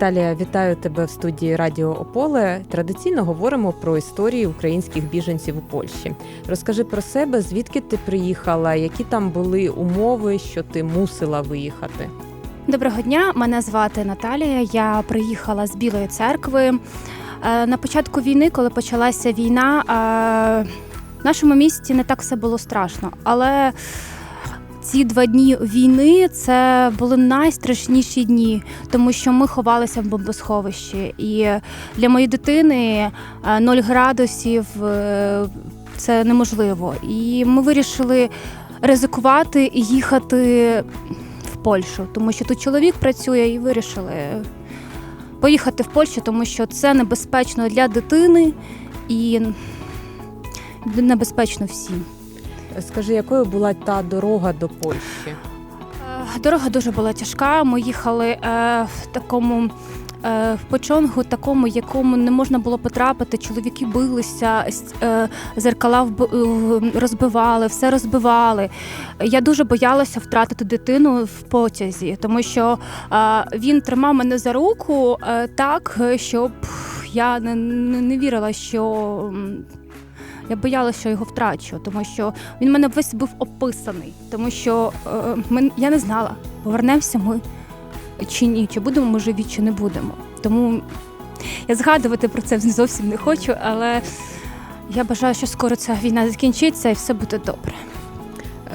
Наталія, вітаю тебе в студії Радіо Ополе. Традиційно говоримо про історії українських біженців у Польщі. Розкажи про себе, звідки ти приїхала, які там були умови, що ти мусила виїхати. Доброго дня, мене звати Наталія. Я приїхала з Білої церкви. Е, На початку війни, коли почалася війна, е, в нашому місті не так все було страшно. Але ці два дні війни це були найстрашніші дні, тому що ми ховалися в бомбосховищі. І для моєї дитини е, 0 градусів е, це неможливо. І ми вирішили ризикувати і їхати в Польщу, тому що тут чоловік працює і вирішили поїхати в Польщу, тому що це небезпечно для дитини і небезпечно всім. Скажи, якою була та дорога до Польщі? Е, Дорога дуже була тяжка. Ми їхали е, в такому. е, В почонгу, такому, якому не можна було потрапити, чоловіки билися, е, зеркала вб- е, розбивали, все розбивали. Я дуже боялася втратити дитину в потязі, тому що е, він тримав мене за руку е, так, щоб я не, не, вірила, що я боялася, що його втрачу, тому що він мене весь був описаний, тому що е, ми, я не знала, повернемося ми чи ні, чи будемо ми живі, чи не будемо. Тому я згадувати про це зовсім не хочу, але я бажаю, що скоро ця війна закінчиться і все буде добре.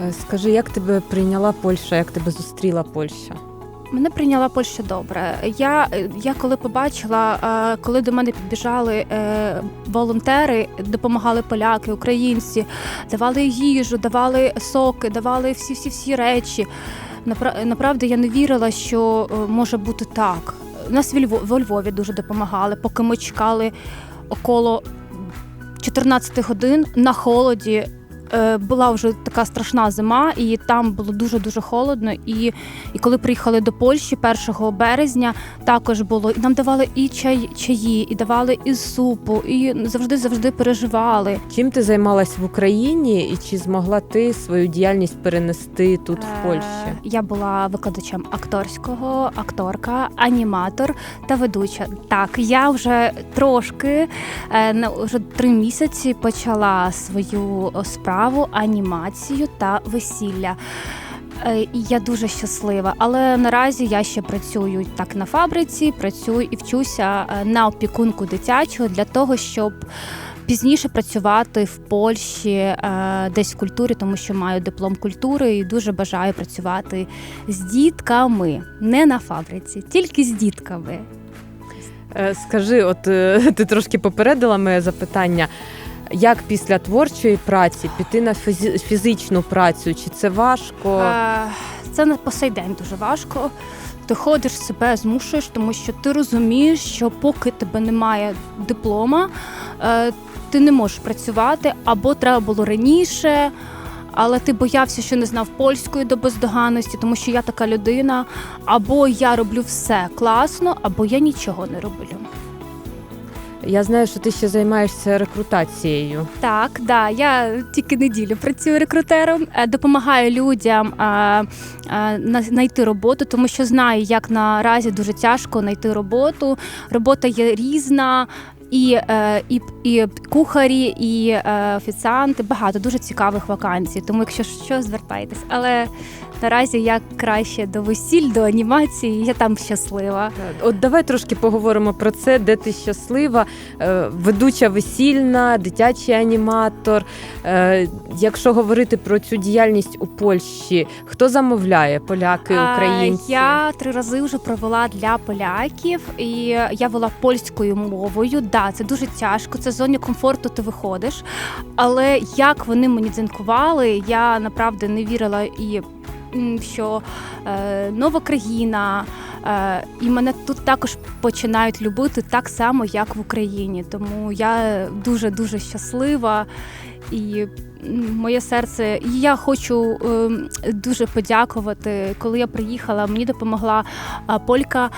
Е, Скажи, як тебе прийняла Польща, як тебе зустріла Польща? Мене прийняла Польща добре. Я, я коли побачила, е, коли до мене підбіжали е, волонтери, допомагали поляки, українці, давали їжу, давали соки, давали всі всі всі речі. Напра- Направді я не вірила, що е, може бути так. Нас во Львові дуже допомагали, поки ми чекали около 14 годин на холоді. Е, Була вже така страшна зима, і там було дуже дуже холодно. І, і коли приїхали до Польщі 1 березня, також було і нам давали і чай, чаї, і давали і супу, і завжди завжди переживали. Чим ти займалась в Україні і чи змогла ти свою діяльність перенести тут, в Польщі? Е, Я була викладачем акторського, акторка, аніматор та ведуча. Так, я вже трошки е, вже три місяці почала свою о, справу, анімацію та весілля. Е, я дуже щаслива, але наразі я ще працюю так на фабриці, працюю і вчуся е, на опікунку дитячого для того, щоб пізніше працювати в Польщі е, десь в культурі, тому що маю диплом культури і дуже бажаю працювати з дітками, не на фабриці, тільки з дітками. Скажи, от ти трошки попередила моє запитання. Як після творчої праці піти на фізичну працю? Чи це важко? Е, Це на по сей день дуже важко. Ти ходиш себе, змушуєш, тому що ти розумієш, що поки тебе немає диплома, е, ти не можеш працювати, або треба було раніше. Але ти боявся, що не знав польської до бездоганності, тому що я така людина. Або я роблю все класно, або я нічого не роблю. Я знаю, що ти ще займаєшся рекрутацією. Так, да, я тільки неділю працюю рекрутером, е, допомагаю людям на- знайти роботу, тому що знаю, як наразі дуже тяжко знайти роботу. Робота є різна. І, е, і, і кухарі, і е, офіціанти багато дуже цікавих вакансій. Тому, якщо що, звертайтесь. Але наразі я краще до весіль, до анімації. Я там щаслива. От давай трошки поговоримо про це, де ти щаслива, Е, ведуча весільна, дитячий аніматор. Е, Якщо говорити про цю діяльність у Польщі, хто замовляє? Поляки, українці? Я три рази вже провела для поляків, і я вела польською мовою. Да, це дуже тяжко. Це зоні комфорту. Ти виходиш. Але як вони мені дзенкували, я направду не вірила і. Що е, нова країна, е, і мене тут також починають любити так само, як в Україні. Тому я дуже дуже щаслива І моє серце, я хочу ем, дуже подякувати. Коли я приїхала, мені допомогла полька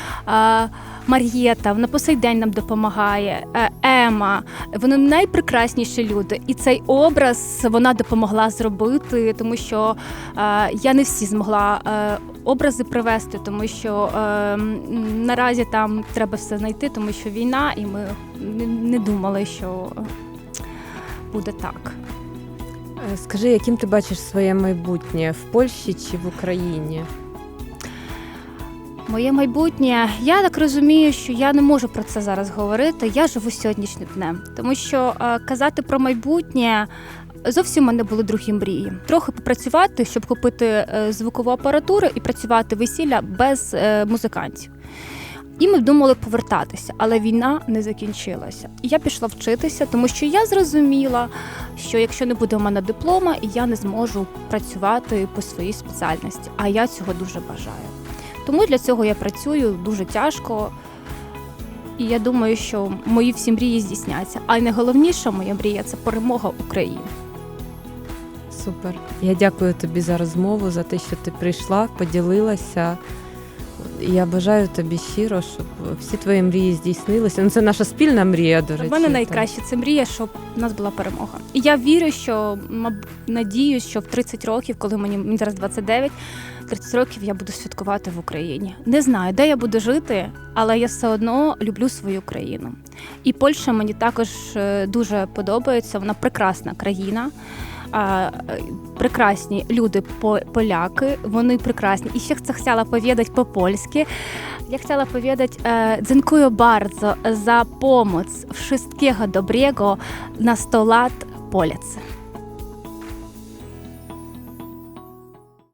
Мар'єта. Вона по сей день нам допомагає. е, Ема. Вони найпрекрасніші люди. І цей образ вона допомогла зробити, тому що е, я не всі змогла е, образи привести, тому що е, наразі там треба все знайти, тому що війна, і ми не, не думали, що буде так. Е, Скажи, яким ти бачиш своє майбутнє в Польщі чи в Україні? Моє майбутнє, я так розумію, що я не можу про це зараз говорити. Я живу сьогоднішнім днем, тому що е, казати про майбутнє. Зовсім у мене були другі мрії. Трохи попрацювати, щоб купити е, звукову апаратуру і працювати весілля без е, музикантів. І ми думали повертатися, але війна не закінчилася. І я пішла вчитися, тому що я зрозуміла, що якщо не буде у мене диплома, я не зможу працювати по своїй спеціальності. А я цього дуже бажаю. Тому для цього я працюю дуже тяжко. І я думаю, що мої всі мрії здійсняться. А найголовніша моя мрія це перемога України. Супер. Я дякую тобі за розмову, за те, що ти прийшла, поділилася. Я бажаю тобі щиро, щоб всі твої мрії здійснилися. Ну, це наша спільна мрія, до речі. Для мене найкраще це мрія, щоб у нас була перемога. І я вірю, що маб- надіюсь, що в 30 років, коли мені, мені зараз 29, 30 років я буду святкувати в Україні. Не знаю, де я буду жити, але я все одно люблю свою країну. І Польща мені також е, дуже подобається. Вона прекрасна країна. Е, прекрасні люди по- поляки, вони прекрасні. І ще хотіла повідати по-польськи. Я powiedzieć, e, dziękuję bardzo pomoc. Wszystkiego dobrego na 100 lat Polec.